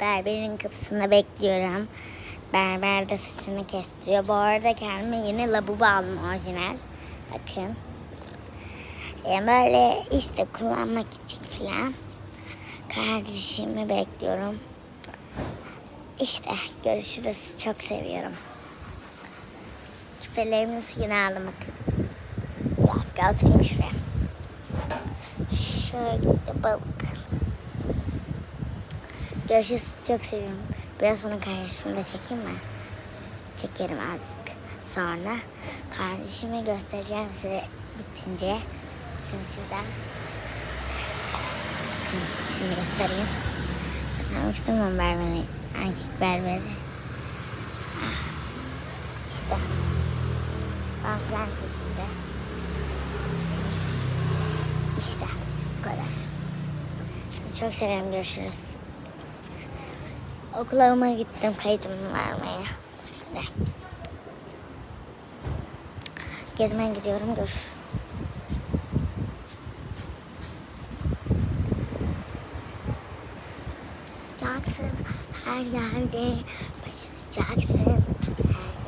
Berberin kapısında bekliyorum. Berber de saçını kestiriyor. Bu arada kendime yeni labubu aldım orijinal. Bakın. E, böyle işte kullanmak için falan. Kardeşimi bekliyorum. İşte görüşürüz. Çok seviyorum. Küpelerimi yine aldım bakın. Bir dakika oturayım şuraya. Şöyle bak. Görüşürüz. Çok seviyorum. Biraz kardeşimi de çekeyim mi? Çekerim azıcık. Sonra kardeşimi göstereceğim size bitince. Bakın şimdi göstereyim. Göstermek istemiyorum berberi. Erkek berberi. Ah. İşte. Falan filan şekilde. İşte. Bu kadar. Sizi çok seviyorum. Görüşürüz. Okuluma gittim kaydımı vermeye. Şöyle. Gezmeye gidiyorum. Görüşürüz. Jackson her yerde başaracaksın. Her